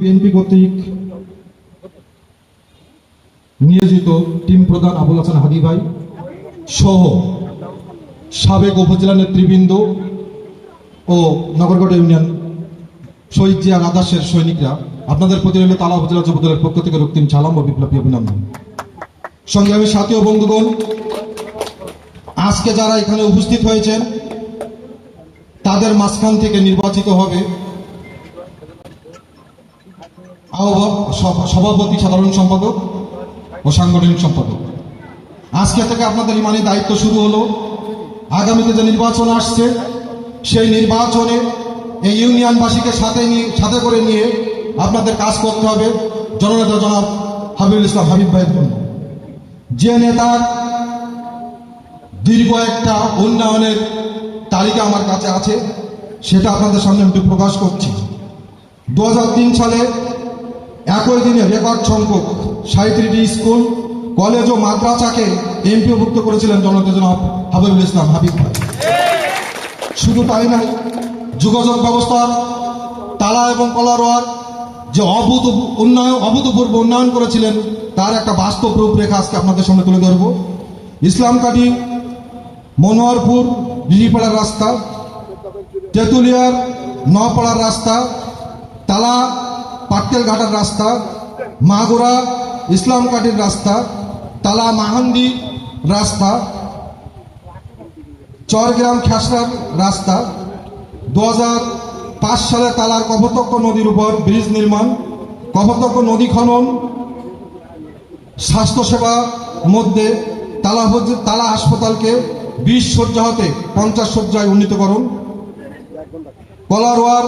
BNP কর্তৃক নিয়োজিত team প্রধান আবুল হাসান হাদি ভাই সহ সাবেক উপজেলা নেতৃবৃন্দ ও নগরগড় ইউনিয়ন শহীদ জিয়ার আদাসের সৈনিকরা, আপনাদের প্রতি রইল তালা উপজেলা যুবদলের পক্ষ থেকে রক্তিম সালাম ও বিপ্লবী অভিনন্দন। সংগ্রামী সাথী ও বন্ধুগণ, আজকে যারা এখানে উপস্থিত হয়েছেন, তাদের মাঝখান থেকে নির্বাচিত হবে সভাপতি, সাধারণ সম্পাদক ও সাংগঠনিক সম্পাদক। আজকে থেকে আপনাদের ইমানি দায়িত্ব শুরু হলো। আগামীতে যে নির্বাচন আসছে, সেই নির্বাচনে এই ইউনিয়নবাসীকে সাথে নিয়ে সাথে করে নিয়ে আপনাদের কাজ করতে হবে। জননেতা জনাব হাবিবুল ইসলাম হাবিব ভাইয়ের জন্য। যে নেতার দীর্ঘ একটা উন্নয়নের তালিকা আমার কাছে আছে, সেটা আপনাদের সামনে আমি প্রকাশ করছি। দু হাজার তিন সালে একই দিনে রেকর্ড সংখ্যক সাঁত্রিশটি স্কুল, কলেজ ও মাদ্রাসাকে এমপিওভুক্ত করেছিলেন জনতা জনাব হাবিবুল ইসলাম হাবিব ভাই। শুধু তাই নয়, যোগাযোগ ব্যবস্থার তালা এবং কলারোয়ার যে অভূত উন্নয়ন, অভূতপূর্ব উন্নয়ন করেছিলেন, তার একটা বাস্তব রূপরেখা আজকে আপনাদের সামনে তুলে ধরব। ইসলামকাঠি মনোহরপুর বিজিপাড়ার রাস্তা, তেঁতুলিয়ার নপাড়ার রাস্তা, তালা পাটকেল ঘাটার রাস্তা, মাগুরা ইসলামকাঠির রাস্তা, তালা মাহান্দি রাস্তা, চরগ্রাম খেসরার রাস্তা দু সালে তালার কপতক্ষ নদীর উপর ব্রিজ নির্মাণ কপতক্ষ নদী খনন স্বাস্থ্যসেবা মধ্যে তালা তালা হাসপাতালকে বিশ শয্যা হতে পঞ্চাশ শয্যায় উন্নীতকরণ কলারোয়ার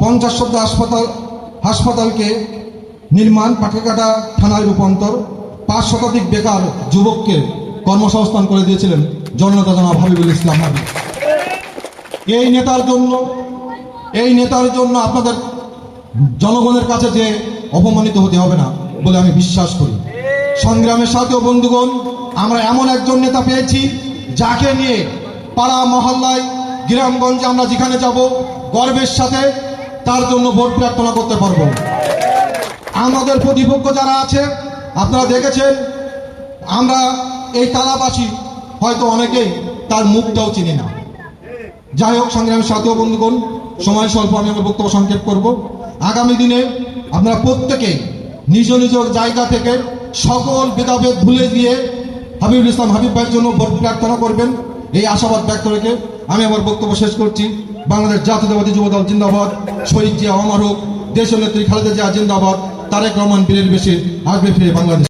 পঞ্চাশ শয্যা হাসপাতাল হাসপাতালকে নির্মাণ পাখিকাটা থানায় রূপান্তর পাঁচ শতাধিক বেকার যুবককে কর্মসংস্থান করে দিয়েছিলেন জননেতা জনাব হাবিবুল ইসলাম হাবিব। এই নেতার জন্য, এই নেতার জন্য আপনাদের জনগণের কাছে যে অপমানিত হতে হবে না বলে আমি বিশ্বাস করি। সংগ্রামের সাথেও বন্ধুগণ, আমরা এমন একজন নেতা পেয়েছি যাকে নিয়ে পাড়া মহল্লায়, গ্রামগঞ্জে আমরা যেখানে যাব, গর্বের সাথে তার জন্য ভোট প্রার্থনা করতে পারব। আমাদের প্রতিপক্ষ যারা আছে, আপনারা দেখেছেন, আমরা এই তালাবাসী হয়তো অনেকেই তার মুখটাও চিনি না। যাই হোক সংগ্রামের সাথেও বন্ধুগণ, সময় স্বল্প, আমি আমার বক্তব্য সংক্ষেপ করব। আগামী দিনে আপনারা প্রত্যেকে নিজ নিজ জায়গা থেকে সকল ভেদাভেদ ভুলে দিয়ে হাবিবুল ইসলাম হাবিব ভাইয়ের জন্য ভোট প্রার্থনা করবেন। এই আশাবাদ ব্যক্ত রেখে আমি আমার বক্তব্য শেষ করছি। বাংলাদেশ জাতীয়তাবাদী যুবদল জিন্দাবাদ। শহীদ জিয়া অমর হোক দেশ নেত্রী খালেদা জিয়া, জিন্দাবাদ, তারেক রহমান, বীরের বেশি আসবে ফিরে বাংলাদেশ।